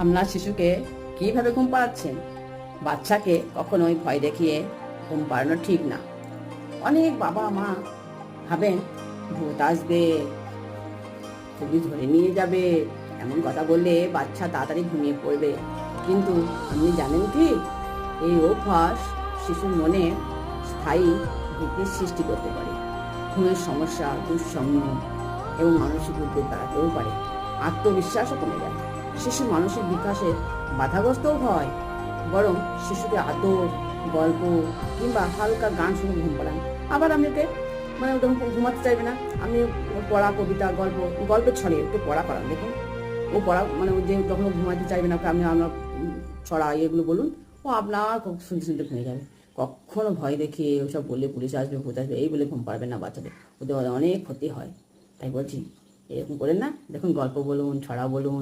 আপনার শিশুকে কীভাবে ঘুম পাড়াচ্ছেন? বাচ্চাকে কখনোই ভয় দেখিয়ে ঘুম পাড়ানো ঠিক না। অনেক বাবা মা ভাবেন, ভূত আসবে পুলিশ ধরে নিয়ে যাবে, এমন কথা বললে বাচ্চা তাড়াতাড়ি ঘুমিয়ে পড়বে। কিন্তু আপনি জানেন কি? এই অভ্যাস শিশুর মনে স্থায়ী ভীতির সৃষ্টি করতে পারে। ঘুমের সমস্যা দুঃস্বপ্ন এবং মানসিক উদ্বেগ বাড়াতেও পারে। আত্মবিশ্বাসও কমে যায়। শিশুর মানসিক বিকাশে বাধাগ্রস্তও হয়, বরং শিশুকে আদর, গল্প কিংবা হালকা গান শুনে ঘুম পাড়ান আবার আমি ওকে মানে যখন ঘুমাতে চাইবে না। আমি পড়া, কবিতা, গল্প, গল্পের ছড়ে একটু পড়া পড়ান দেখুন। ও পড়া মানে যে যখন ও ঘুমাতে চাইবে না, ওকে আপনি আপনার ছড়া এগুলো বলুন, ও আপনার খুব শুনতে শুনতে ঘুমিয়ে যাবে। কখনো ভয় দেখিয়ে ওসব বললে পুলিশ আসবে, ভূত আসবে, এই বলে ঘুম পারবে না বাচ্চাদের। ওদের অনেক ক্ষতি হয়, তাই বলছি, এরকম করেন না। দেখুন গল্প বলুন, ছড়া বলুন।